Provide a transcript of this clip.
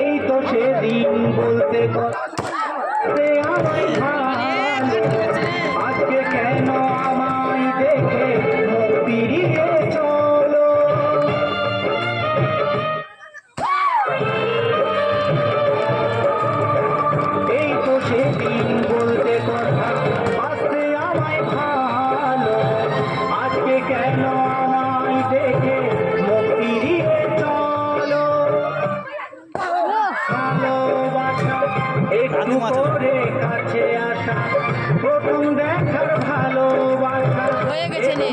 এই তো সেদিন বলতে আজকে কেন আমায় দেখে ফিরিয়ে চলো? এই তো সেদিন বলতে কথা আসতে আমায় ভালো। আজকে কেন একটু করে কাছে আসা প্রথম দেখার ভালোবাসা। হয়ে গেছে নে।